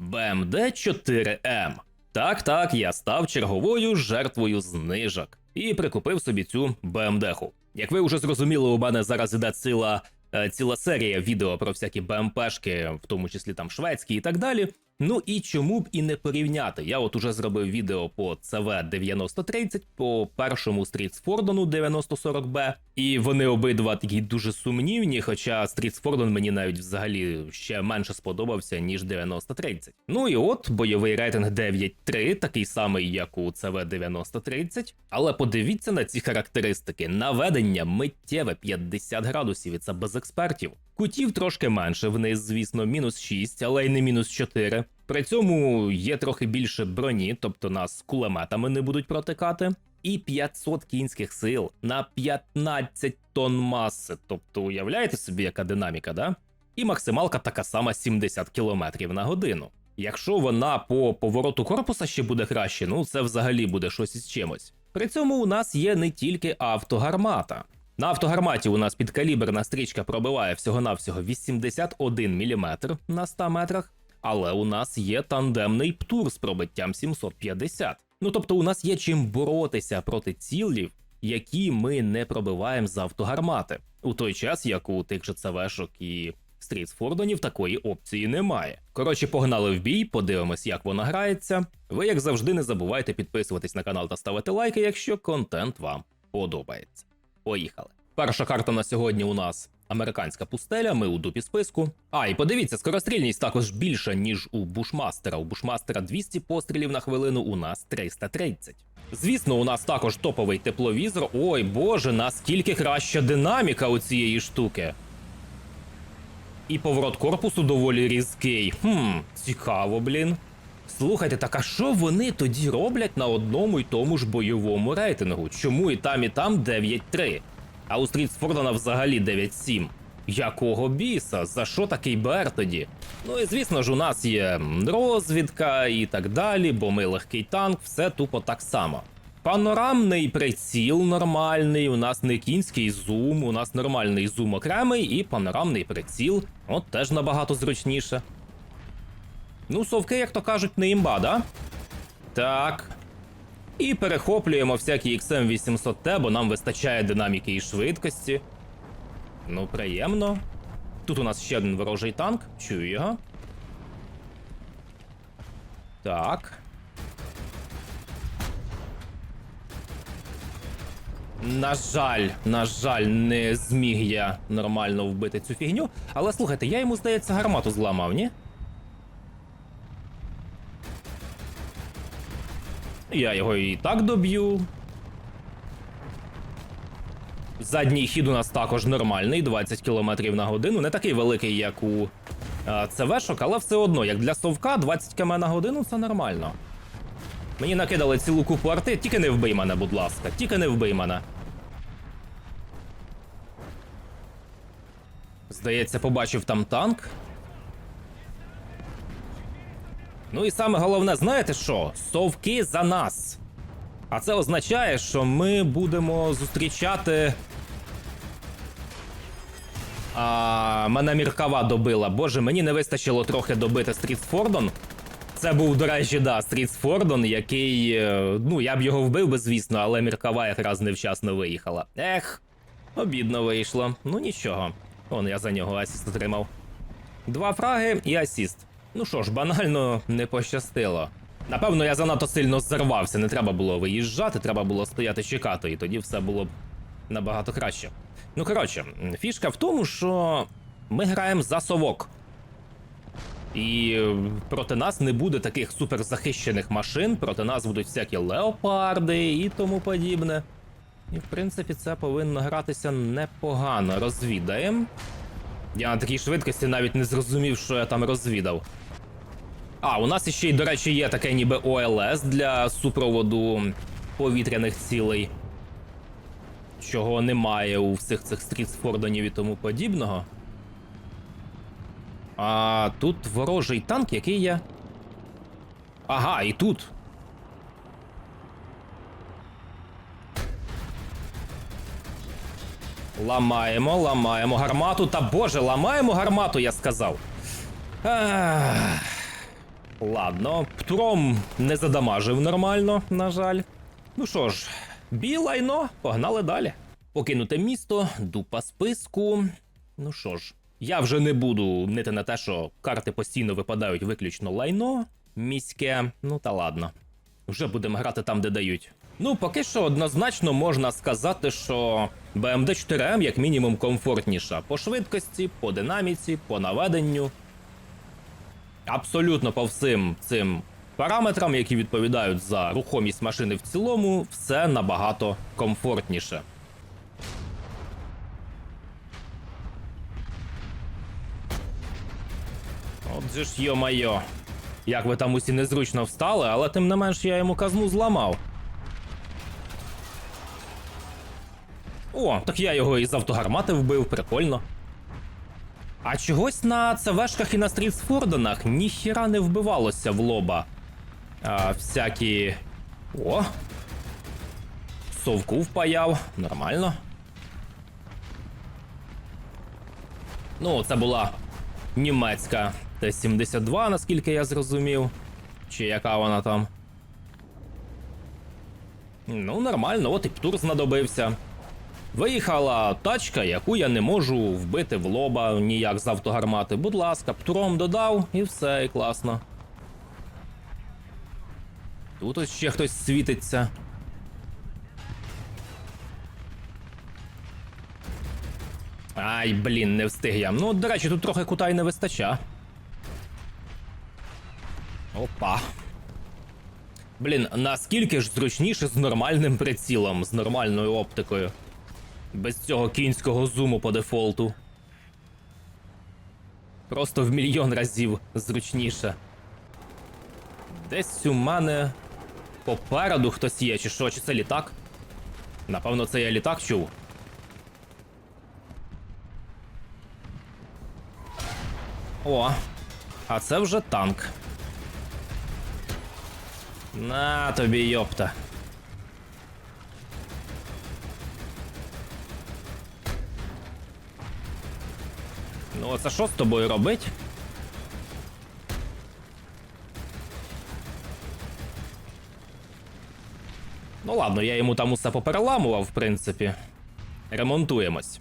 BMD 4M. Так, так, я став черговою жертвою знижок і прикупив собі цю BMD-ху. Як ви вже зрозуміли, у мене зараз іде ціла, е, ціла серія відео про всякі БМПшки, в тому числі там шведські і так далі. Ну і чому б і не порівняти? Я от уже зробив відео по CV 9030, по першому Стрітсфордону 9040B, і вони обидва такі дуже сумнівні, хоча Стрітсфордон мені навіть взагалі ще менше сподобався, ніж 9030. Ну і от бойовий рейтинг 9.3, такий самий, як у CV 9030. Але подивіться на ці характеристики: наведення миттєве 50 градусів, і це без експертів. Кутів трошки менше вниз, звісно, мінус 6, але й не мінус 4. При цьому є трохи більше броні, тобто нас кулеметами не будуть протикати. І 500 кінських сил на 15 тонн маси. Тобто, уявляєте собі, яка динаміка, да? І максималка така сама 70 км на годину. Якщо вона по повороту корпуса ще буде краще, ну це взагалі буде щось із чимось. При цьому у нас є не тільки автогармата. На автогарматі у нас підкаліберна стрічка пробиває всього-навсього 81 мм на 100 метрах, але у нас є тандемний птур з пробиттям 750. Ну тобто у нас є чим боротися проти цілів, які ми не пробиваємо з автогармати, у той час як у тих же ЦВшок і Стрітсфордонів такої опції немає. Коротше, погнали в бій, подивимось, як вона грається. Ви, як завжди, не забувайте підписуватись на канал та ставити лайки, якщо контент вам подобається. Поїхали. Перша карта на сьогодні у нас американська пустеля. Ми у дупі списку. А, і подивіться, скорострільність також більша, ніж у бушмастера. У бушмастера 200 пострілів на хвилину, у нас 330. Звісно, у нас також топовий тепловізор. Ой боже, наскільки краща динаміка у цієї штуки. І поворот корпусу доволі різкий. Хм, цікаво, блін. Слухайте, так а що вони тоді роблять на одному й тому ж бойовому рейтингу? Чому і там, і там 9-3? А у Стрітсфордона взагалі 9-7. Якого біса? За що такий БР тоді? Ну і звісно ж, у нас є розвідка і так далі, бо ми легкий танк, все тупо так само. Панорамний приціл нормальний, у нас не кінський зум, у нас нормальний зум окремий і панорамний приціл. От теж набагато зручніше. Ну, совки, як то кажуть, не імба, да? Так. І перехоплюємо всякі XM800T, бо нам вистачає динаміки і швидкості. Ну, приємно. Тут у нас ще один ворожий танк. Чую його. Так. На жаль, на жаль, не зміг я нормально вбити цю фігню. Але слухайте, я йому, здається, гармату зламав, ні? Я його і так доб'ю. Задній хід у нас також нормальний, 20 км на годину. Не такий великий, як у а, ЦВшок, але все одно, як для совка, 20 км на годину це нормально. Мені накидали цілу купу арти, тільки не вбий мене, будь ласка, тільки не вбий мене. Здається, побачив там танк. Ну і саме головне, знаєте що? Совки за нас. А це означає, що ми будемо зустрічати. А, мене міркава добила. Боже, мені не вистачило трохи добити Стрітсфордон. Це був, до речі, да, Стрітсфордон, який. е, Ну, я б його вбив би, звісно, але міркава якраз невчасно виїхала. Ех, обідно вийшло. Ну нічого. Он я за нього асіст отримав. Два фраги і асіст. Ну що ж, банально не пощастило. Напевно, я занадто сильно зарвався, не треба було виїжджати, треба було стояти чекати, і тоді все було б набагато краще. Ну, коротше, фішка в тому, що ми граємо за совок. І проти нас не буде таких суперзахищених машин, проти нас будуть всякі леопарди і тому подібне. І в принципі це повинно гратися непогано. Розвідаємо. Я на такій швидкості навіть не зрозумів, що я там розвідав. А, у нас ще й, до речі, є таке ніби ОЛС для супроводу повітряних цілей. Чого немає у всіх цих стрітсфордонів і тому подібного. А тут ворожий танк, який є. Ага, і тут. Ламаємо, ламаємо гармату. Та боже, ламаємо гармату, я сказав. Ах. Ладно, Птуром не задамажив нормально, на жаль. Ну що ж, бій лайно, погнали далі. Покинуте місто, дупа списку. Ну що ж, я вже не буду нити на те, що карти постійно випадають виключно лайно, міське. Ну та ладно. Вже будемо грати там, де дають. Ну, поки що однозначно можна сказати, що BMD 4M як мінімум комфортніша по швидкості, по динаміці, по наведенню. Абсолютно по всім цим параметрам, які відповідають за рухомість машини в цілому, все набагато комфортніше. От же ж йо-майо. Як ви там усі незручно встали, але тим не менш я йому казну зламав. О, так я його із автогармати вбив, прикольно. А чогось на ЦВшках і на стрітсфорденах ніхіра не вбивалося в лоба. А, всякі. О! Совку впаяв, нормально. Ну, це була німецька Т-72, наскільки я зрозумів. Чи яка вона там? Ну, нормально, от і птур знадобився. Виїхала тачка, яку я не можу вбити в лоба ніяк з автогармати. Будь ласка, птуром додав і все, і класно. Тут ось ще хтось світиться. Ай, блін, не встиг я. Ну, до речі, тут трохи кута й не вистача. Опа. Блін, наскільки ж зручніше з нормальним прицілом, з нормальною оптикою. Без цього кінського зуму по дефолту. Просто в мільйон разів зручніше. Десь у мене попереду хтось є, чи що, чи це літак? Напевно, це я літак чув. О, а це вже танк. На тобі, йопта. Ну, а це що з тобою робить? Ну ладно, я йому там усе попереламував, в принципі. Ремонтуємось.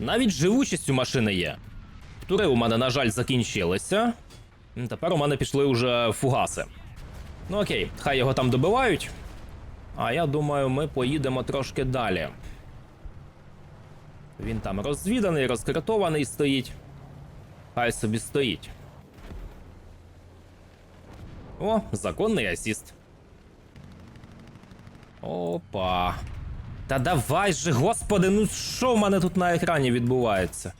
Навіть живучість у машини є. Тури у мене, на жаль, закінчилися. Тепер у мене пішли вже фугаси. Ну окей, хай його там добивають. А я думаю, ми поїдемо трошки далі. Він там розвіданий, розкритований стоїть. Хай собі стоїть. О, законний асіст. Опа. Та давай же, господи, ну що в мене тут на екрані відбувається?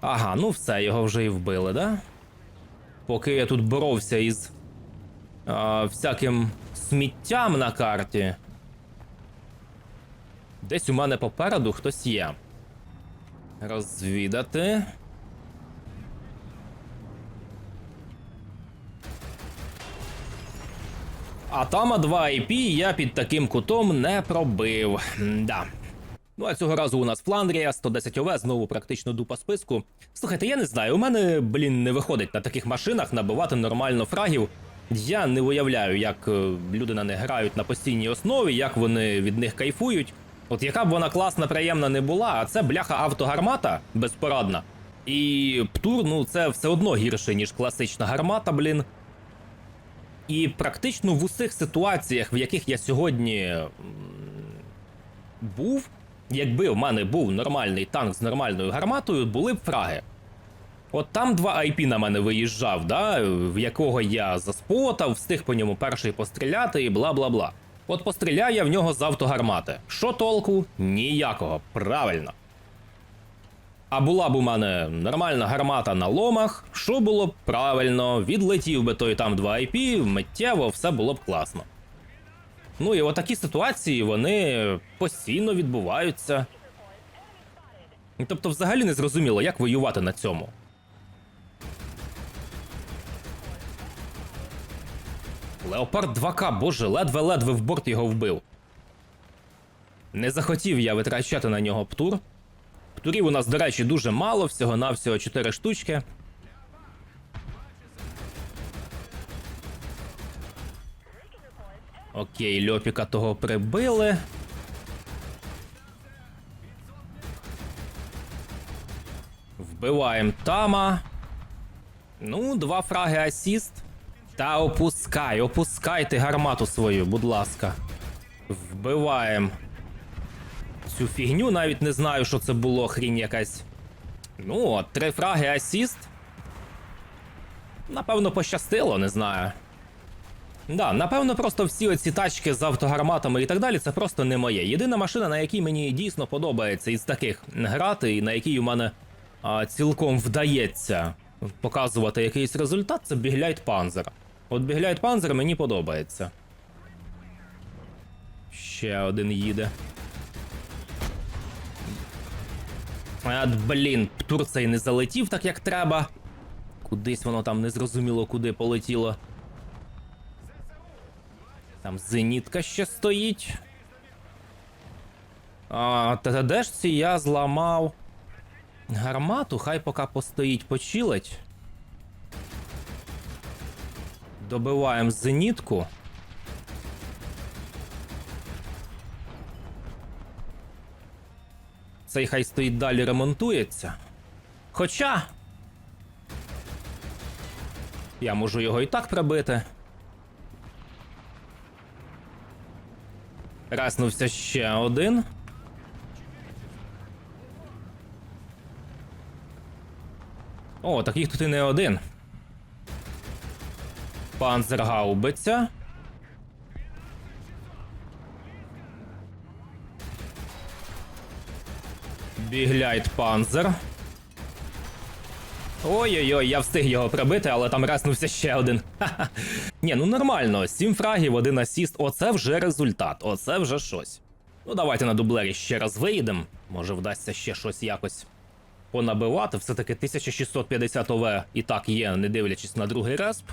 Ага, ну все, його вже і вбили, да? Поки я тут боровся із а, всяким сміттям на карті. Десь у мене попереду хтось є. Розвідати. А там 2 IP я під таким кутом не пробив. Да. Ну а цього разу у нас Фландрія, 110 ОВ, знову практично дупа списку. Слухайте, я не знаю, у мене, блін, не виходить на таких машинах набивати нормально фрагів. Я не уявляю, як е, люди на них грають на постійній основі, як вони від них кайфують. От яка б вона класна, приємна не була, а це бляха автогармата безпорадна. І птур, ну це все одно гірше, ніж класична гармата, блін. І практично в усіх ситуаціях, в яких я сьогодні був, якби в мене був нормальний танк з нормальною гарматою, були б фраги. От там два IP на мене виїжджав, да, в якого я заспотав, встиг по ньому перший постріляти і бла бла бла. От постріляю я в нього з автогармати. Що толку? Ніякого, правильно. А була б у мене нормальна гармата на ломах, що було б правильно, відлетів би той там 2 IP, миттєво все було б класно. Ну і отакі ситуації вони постійно відбуваються. Тобто, взагалі не зрозуміло, як воювати на цьому. Леопард 2К, боже, ледве-ледве в борт його вбив. Не захотів я витрачати на нього птур. Птурів у нас, до речі, дуже мало, всього-навсього 4 штучки. Окей, льопіка того прибили. Вбиваємо тама. Ну, два фраги асіст. Та опускай, опускайте гармату свою, будь ласка. Вбиваємо. Цю фігню навіть не знаю, що це було, хрінь якась. Ну, от, три фраги асіст. Напевно, пощастило, не знаю. Да, напевно, просто всі оці тачки з автогарматами і так далі, це просто не моє. Єдина машина, на якій мені дійсно подобається із таких грати, і на якій у мене а, цілком вдається показувати якийсь результат, це Бігляйт Панзер. От Бігляйт Панзер мені подобається. Ще один їде. А, блін, Турцей не залетів так, як треба. Кудись воно там незрозуміло куди полетіло. Там зенітка ще стоїть. А, ТТДшці я зламав. Гармату, хай поки постоїть, почилить. Добиваємо зенітку. Цей хай стоїть далі ремонтується. Хоча. Я можу його і так прибити. Раснувся ще один. О, так їх тут і не один. Панзергаубиця. Бігляйт панзер. Ой-ой-ой, я встиг його прибити, але там раснувся ще один. Ха-ха. Ні, ну нормально, 7 фрагів, один асіст. Оце вже результат, оце вже щось. Ну давайте на дублері ще раз виїдемо. Може вдасться ще щось якось понабивати. Все-таки 1650 ОВ і так є, не дивлячись на другий респ.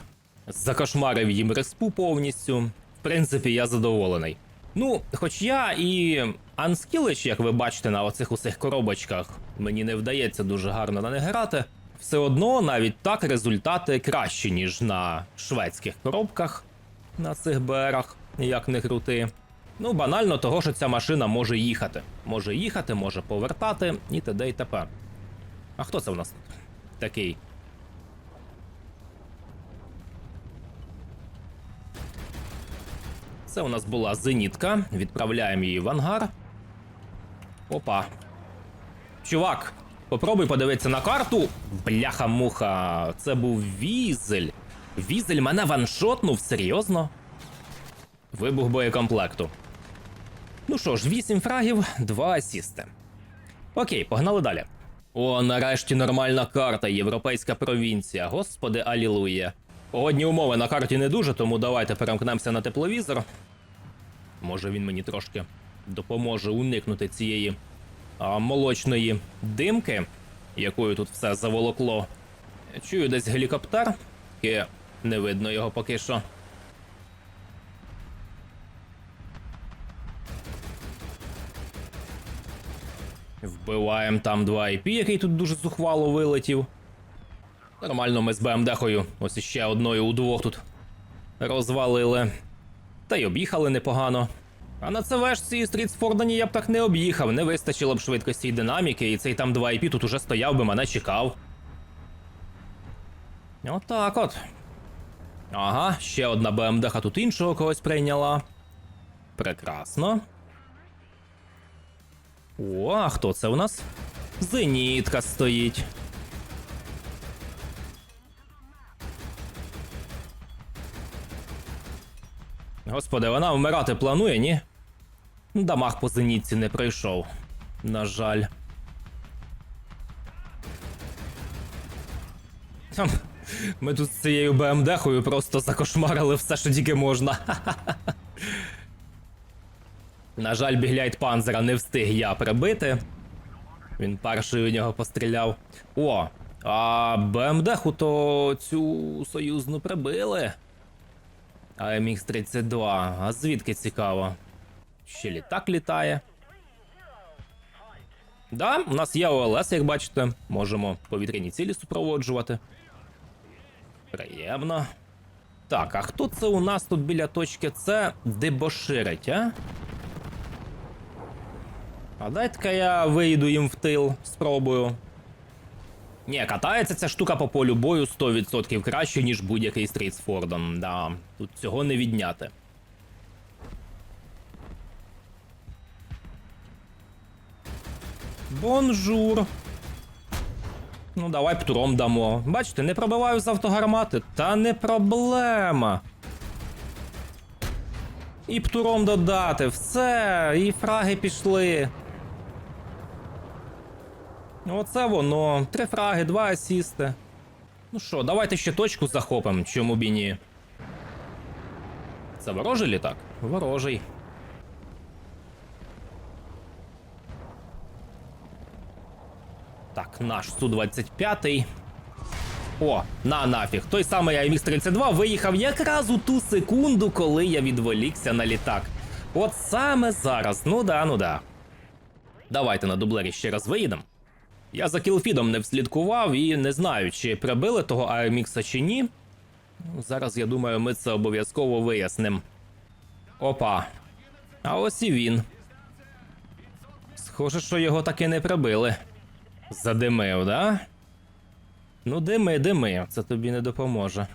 Закошмарив їм респу повністю. В принципі, я задоволений. Ну, хоч я і Анскілич, як ви бачите на оцих усіх коробочках, мені не вдається дуже гарно на них грати. Все одно навіть так результати кращі, ніж на шведських коробках на цих БРах, як не крути. Ну, банально того, що ця машина може їхати. Може їхати, може повертати і т.д. і т.п. А хто це в нас? Такий. Це у нас була зенітка. Відправляємо її в ангар. Опа. Чувак, попробуй подивитися на карту. Бляха-муха, це був візель. Візель мене ваншотнув, серйозно? Вибух боєкомплекту. Ну що ж, 8 фрагів, 2 асісти. Окей, погнали далі. О, нарешті нормальна карта, європейська провінція. Господи, алілуя. Погодні умови на карті не дуже, тому давайте перемкнемося на тепловізор. Може він мені трошки допоможе уникнути цієї а, молочної димки, якою тут все заволокло. Чую десь гелікоптер, і не видно його поки що. Вбиваємо там 2 IP, який тут дуже зухвало вилетів. Нормально, ми з БМДхою, ось іще одною у двох тут розвалили. Та й об'їхали непогано. А на ЦВшці і Стрітсфордані я б так не об'їхав, не вистачило б швидкості і динаміки, і цей там 2 IP тут уже стояв би, мене чекав. Отак от. Ага, ще одна БМДха тут іншого когось прийняла. Прекрасно. О, а хто це у нас? Зенітка стоїть. Господи, вона вмирати планує, ні? Дамаг по зенітці не пройшов. На жаль. Ми тут з цією БМДхою просто закошмарили все, що тільки можна. На жаль, бігляйт панзера не встиг я прибити. Він перший у нього постріляв. О, а БМДху то цю союзну прибили. А МХ-32, а звідки цікаво? Ще літак літає. Да, у нас є ОЛС, як бачите. Можемо повітряні цілі супроводжувати. Приємно. Так, а хто це у нас тут біля точки С дебоширить, а? А дай-ка я вийду їм в тил, спробую. Ні, катається ця штука по полю бою 100% краще, ніж будь-який стріт з Фордом. Да, тут цього не відняти. Бонжур. Ну, давай птуром дамо. Бачите, не пробиваю з автогармати. Та не проблема. І птуром додати. Все, і фраги пішли. Оце воно. Три фраги, два асісти. Ну що, давайте ще точку захопимо, чому б і ні. Це ворожий літак? Ворожий. Так, наш Су-25. О, на нафіг. Той самий АМХ-32 виїхав якраз у ту секунду, коли я відволікся на літак. От саме зараз. Ну да, ну да. Давайте на дублері ще раз виїдемо. Я за кілфідом не вслідкував і не знаю, чи прибили того АМХ чи ні. Ну, Зараз я думаю, ми це обов'язково вияснимо. Опа. А ось і він. Схоже, що його таки не прибили. Задимив, да? Ну, дими, дими, це тобі не допоможе.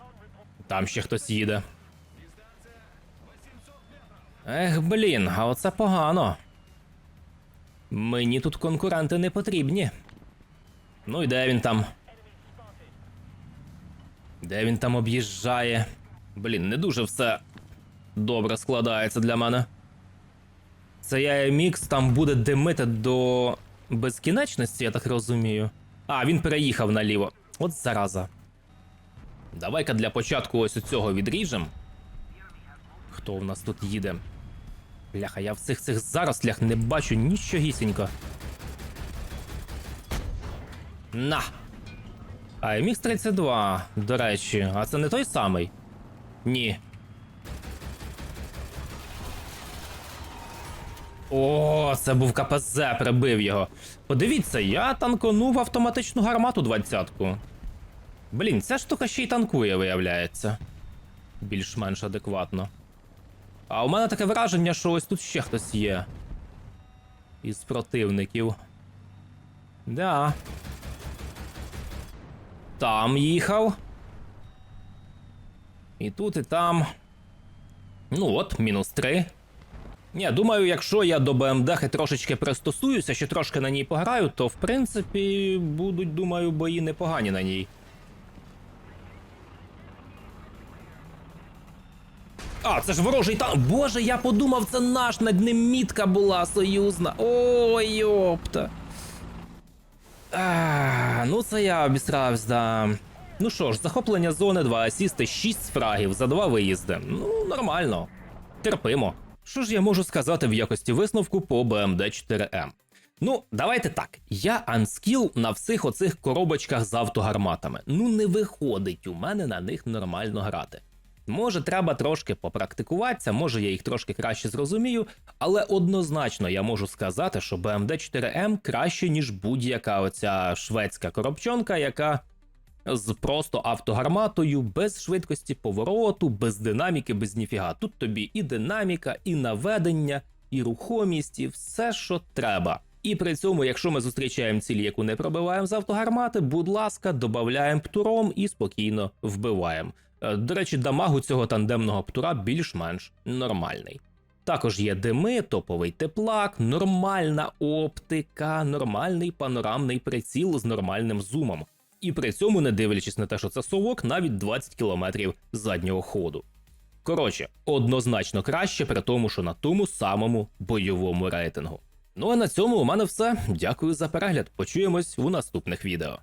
Там ще хтось їде. Ех, блін, а оце погано. Мені тут конкуренти не потрібні. Ну і де він там? Де він там об'їжджає? Блін, не дуже все добре складається для мене. Цей AMX там буде димити до безкінечності, я так розумію. А, він переїхав наліво. От зараза. Давай-ка для початку ось у цього відріжем. Хто в нас тут їде? Бляха, я в цих цих зарослях не бачу нічогісінько. На! А MX-32, до речі, а це не той самий? Ні. О, це був КПЗ, прибив його. Подивіться, я танконув автоматичну гармату 20-ку. Блін, ця штука ще й танкує, виявляється. Більш-менш адекватно. А у мене таке враження, що ось тут ще хтось є. Із противників. Да. Там їхав. І тут, і там. Ну от, мінус три. Ні, думаю, якщо я до БМДХи трошечки пристосуюся, ще трошки на ній пограю, то в принципі будуть, думаю, бої непогані на ній. А, це ж ворожий танк. Боже, я подумав, це наш над ним мітка була союзна. Ой, йопта. Ну це я обісрався, да. Ну що ж, захоплення зони, 2 асісти, 6 фрагів за 2 виїзди. Ну, нормально. Терпимо. Що ж я можу сказати в якості висновку по BMD 4M? Ну, давайте так. Я анскіл на всіх оцих коробочках з автогарматами. Ну, не виходить у мене на них нормально грати. Може, треба трошки попрактикуватися, може я їх трошки краще зрозумію, але однозначно я можу сказати, що BMD 4M краще, ніж будь-яка оця шведська коробчонка, яка з просто автогарматою, без швидкості повороту, без динаміки, без ніфіга. Тут тобі і динаміка, і наведення, і рухомість, і все, що треба. І при цьому, якщо ми зустрічаємо ціль, яку не пробиваємо з автогармати, будь ласка, додаємо птуром і спокійно вбиваємо. Е, До речі, дамаг у цього тандемного птура більш-менш нормальний. Також є дими, топовий теплак, нормальна оптика, нормальний панорамний приціл з нормальним зумом. І при цьому, не дивлячись на те, що це совок, навіть 20 км заднього ходу. Коротше, однозначно краще, при тому, що на тому самому бойовому рейтингу. Ну а на цьому у мене все. Дякую за перегляд. Почуємось у наступних відео.